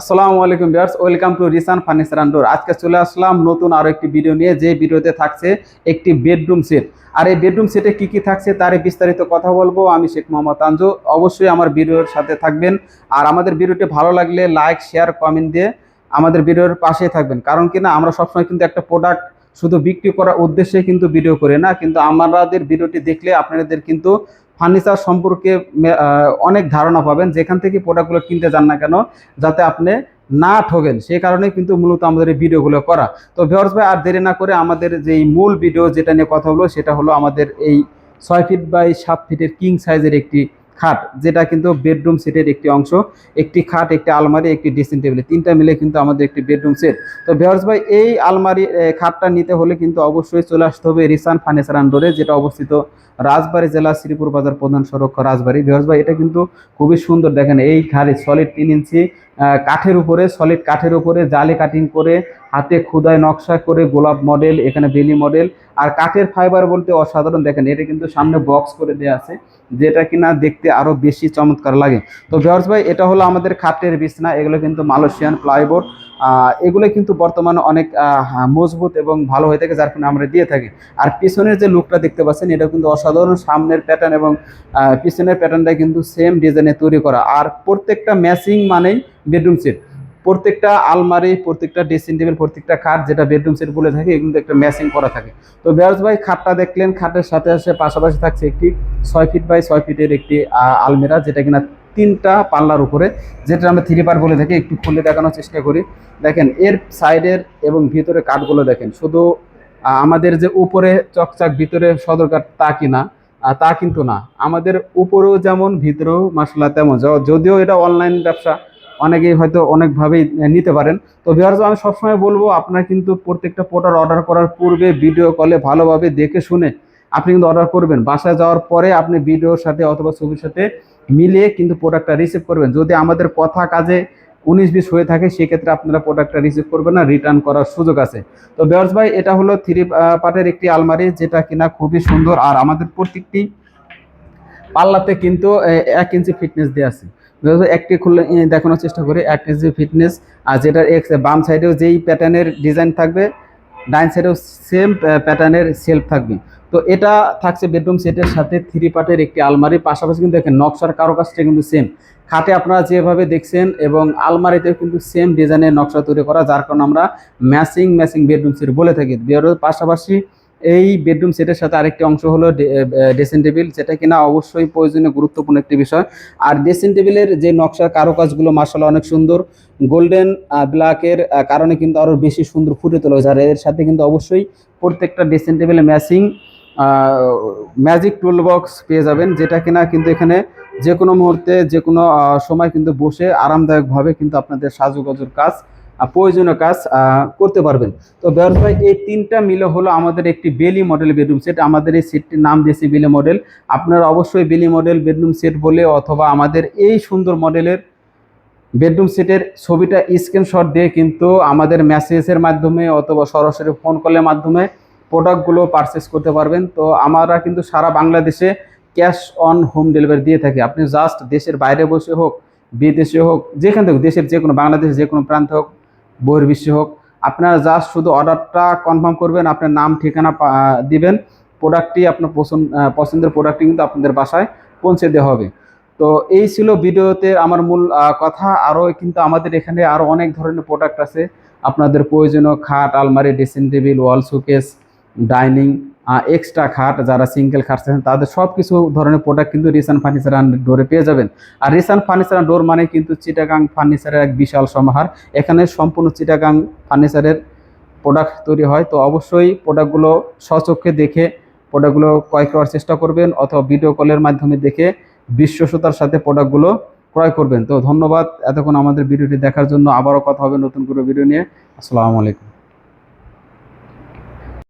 আসসালামু আলাইকুম viewers, welcome to Risan furniture and door. আজকে চলে আসলাম নতুন আরও একটি ভিডিও নিয়ে, যে ভিডিওতে থাকছে একটি বেডরুম সেট। আর এই বেডরুম সেটে কি কি থাকছে তার বিস্তারিত কথা বলব। আমি শেখ মোহাম্মদ আঞ্জু অবশ্যই আমার ভিডিওর সাথে থাকবেন। আর আমাদের ভিডিওটি ভালো লাগলে লাইক, শেয়ার, কমেন্ট দিয়ে আমাদের ভিডিওর পাশে থাকবেন। কারণ কি না আমরা সবসময় কিন্তু একটা প্রোডাক্ট শুধু বিক্রি করার উদ্দেশ্যে কিন্তু ভিডিও করি না। কিন্তু আমাদের ভিডিওটি দেখলে আপনাদের কিন্তু ফার্নিচার সম্পর্কে অনেক ধারণা পাবেন, যেখান থেকে প্রোডাক্টগুলো কিনতে যান না কেন, যাতে আপনি না ঠকেন সেই কারণে কিন্তু মূলত আমাদের এই ভিডিওগুলো করা। তো ভিউয়ার্স ভাই, আর দেরি না করে আমাদের যেই মূল ভিডিও যেটা নিয়ে কথা হলো, সেটা হলো আমাদের এই ছয় ফিট বাই সাত ফিটের কিং সাইজের একটি খাট, যেটা কিন্তু বেডরুম সেটের একটি অংশ, একটি খাট, একটি আলমারি, একটি ড্রেসিং টেবিল তিনটা মিলে কিন্তু আমাদের একটি বেডরুম সেট তো ভেয়ার্স ভাই, এই আলমারি খাটটা নিতে হলে কিন্তু অবশ্যই চলে আসতে হবে রিসান ফার্নিচার আন্ডোরে যেটা অবস্থিত রাজবাড়ি জেলা শ্রীপুর বাজার প্রধান সড়ক রাজবাড়ি। ভেয়ার্স ভাই, এটা কিন্তু খুবই সুন্দর। দেখেন, এই খাড়ি সলিড তিন ইঞ্চি কাঠের উপরে সলিড কাঠের উপরে, জালে কাটিং করে, হাতে খুদায় নকশা করে, গোলাপ মডেল এখানে বেলি মডেল আর কাঠের ফাইবার বলতে অসাধারণ, দেখেন, এটা কিন্তু সামনে বক্স করে দেওয়া আছে, যেটা কিনা দেখতে আরও বেশি চমৎকার লাগে। তো ভিওর্স ভাই, এটা হলো আমাদের খাটের বিছনা, এগুলো কিন্তু মালয়েশিয়ান প্লাইবোর্ড এগুলো কিন্তু বর্তমানে অনেক মজবুত এবং ভালো হয়ে থাকে, যার কারণে আমরা দিয়ে থাকি। আর পিছনের যে লুকটা দেখতে পাচ্ছেন এটা কিন্তু অসাধারণ সামনের প্যাটার্ন এবং পিছনের প্যাটার্নটা কিন্তু সেম ডিজাইনে তৈরি করা। আর প্রত্যেকটা ম্যাচিং মানেই বেডরুম সেট প্রত্যেকটা আলমারি, প্রত্যেকটা ড্রেসিং টেবিল প্রত্যেকটা খাট, যেটা বেডরুম সেট বলে থাকে এগুলো একটা ম্যাচিং করা থাকে। তো বেয়ার্স ভাই, খাটটা দেখলেন, খাটের সাথে সাথে পাশাপাশি থাকছে একটি ছয় ফিট বাই ছয় ফিটের একটি আলমিরা, যেটা কিনা তিনটা পাল্লার উপরে, যেটা আমরা থ্রি পার বলে থাকি, একটু খুলে দেখানোর চেষ্টা করি। দেখেন, এর সাইডের এবং ভিতরে কাঠগুলো দেখেন, শুধু আমাদের যে উপরে চকচাক, ভিতরে সদর কাঠ তা কিনা তা কিন্তু না। আমাদের উপরেও যেমন, ভিতরেও মাসাল্লাহ তেমন। যদিও এটা অনলাইন ব্যবসা, অনেকেই হয়তো অনেকভাবেই নিতে পারেন। তো ভিউয়ার্স আমি সবসময় বলব, আপনার কিন্তু প্রত্যেকটা প্রোডাক্ট অর্ডার করার পূর্বে ভিডিও কলে ভালোভাবে দেখে শুনে আপনি কিন্তু অর্ডার করবেন। বাসায় যাওয়ার পরে আপনি ভিডিওর সাথে অথবা ছবির সাথে মিলিয়ে কিন্তু প্রোডাক্টটা রিসিভ করবেন। যদি আমাদের কথা কাজে উনিশ বিশ হয়ে থাকে, সেক্ষেত্রে আপনারা প্রোডাক্টটা রিসিভ করবেন না রিটার্ন করার সুযোগ আছে। তো বেয়ার্স ভাই, এটা হলো থ্রি পার্টের একটি আলমারি, যেটা কিনা খুবই সুন্দর। আর আমাদের প্রত্যেকটি পাল্লাতে কিন্তু এক ইঞ্চি ফিটনেস দেওয়া আছে। একটি খুললে দেখানোর চেষ্টা করি, এক ইঞ্চি ফিটনেস আর যেটার এক্স বাম সাইডেও যেই প্যাটার্নের ডিজাইন থাকবে ডাইন সাইডেও সেম প্যাটার্নের সেলফ থাকবে। তো এটা থাকছে বেডরুম সেটের সাথে থ্রি পার্টের একটি আলমারি, পাশাপাশি কিন্তু দেখেন নকশার কারুকাজটা কিন্তু সেম খাটে আপনারা যেভাবে দেখছেন এবং আলমারিতেও কিন্তু সেম ডিজাইনের নকশা তৈরি করা, যার কারণে আমরা ম্যাচিং ম্যাচিং বেডরুম সেট বলে থাকি। পাশাপাশি এই বেডরুম সেটের সাথে আরেকটি অংশ হলো ড্রেসিং টেবিল যেটা কিনা অবশ্যই প্রয়োজনীয়, গুরুত্বপূর্ণ একটি বিষয়। আর ড্রেসিং টেবিলের যে নকশার কারুকাজগুলো মার্শাল অনেক সুন্দর। গোল্ডেন ব্ল্যাকের কারণে কিন্তু আরও বেশি সুন্দর ফুটে তোলা হয়েছে আর এর সাথে কিন্তু অবশ্যই প্রত্যেকটা ড্রেসিং টেবিলে ম্যাচিং ম্যাজিক টুল বক্স পেয়ে যাবেন, যেটা কিনা কিন্তু এখানে যে কোনো মুহূর্তে যে কোনো সময় কিন্তু বসে আরামদায়কভাবে কিন্তু আপনাদের সাজুগুজুর কাজ প্রয়োজনীয় কাজ করতে পারবেন। তো বেয়ার্স ভাই, এই তিনটা মিলে হলো আমাদের একটি বেলি মডেল বেডরুম সেট আমাদের এই সেটটির নাম দিয়েছি বেলি মডেল আপনারা অবশ্যই বেলি মডেল বেডরুম সেট বলে অথবা আমাদের এই সুন্দর মডেলের বেডরুম সেটের ছবিটা স্ক্রিনশট দিয়ে কিন্তু আমাদের মেসেজের মাধ্যমে অথবা সরাসরি ফোন কলের মাধ্যমে প্রোডাক্টগুলো পারচেস করতে পারবেন। তো আমরা কিন্তু সারা বাংলাদেশে ক্যাশ অন হোম ডেলিভারি দিয়ে থাকি। আপনি জাস্ট দেশের বাইরে বসে হোক, বিদেশে হোক, যেখান থেকে দেশের যে কোনো, বাংলাদেশের যে কোনো প্রান্ত হোক, বহির্বিশ্বে হোক, আপনারা জাস্ট শুধু অর্ডারটা কনফার্ম করবেন, আপনার নাম, ঠিকানা দিবেন। প্রোডাক্টটি আপনার পছন্দ পছন্দের প্রোডাক্টটি কিন্তু আপনাদের বাসায় পৌঁছে দেওয়া হবে। তো এই ছিল ভিডিওতে আমার মূল কথা। আরও কিন্তু আমাদের এখানে আরও অনেক ধরনের প্রোডাক্ট আছে। আপনাদের প্রয়োজনীয় খাট, আলমারি dressing table wall showcase dining extra খাট, যারা সিঙ্গেল খাট চাচ্ছেন তাদের সব কিছু ধরনের প্রোডাক্ট কিন্তু রিসান ফার্নিচার অ্যান্ড ডোরে পেয়ে যাবেন। আর রিসান ফার্নিচার অ্যান্ড ডোর মানে কিন্তু চিটাগাং ফার্নিচারের এক বিশাল সমাহার। এখানে সম্পূর্ণ চিটাগাং ফার্নিচারের প্রোডাক্ট তৈরি হয়। তো অবশ্যই প্রোডাক্টগুলো স্বচক্ষে দেখে প্রোডাক্টগুলো ক্রয় করার চেষ্টা করবেন, অথবা ভিডিও কলের মাধ্যমে দেখে বিশ্বসতার সাথে প্রোডাক্টগুলো ক্রয় করবেন। তো ধন্যবাদ এতক্ষণ আমাদের ভিডিওটি দেখার জন্য। আবারও কথা হবে নতুন করে ভিডিও নিয়ে। আসসালামু আলাইকুম।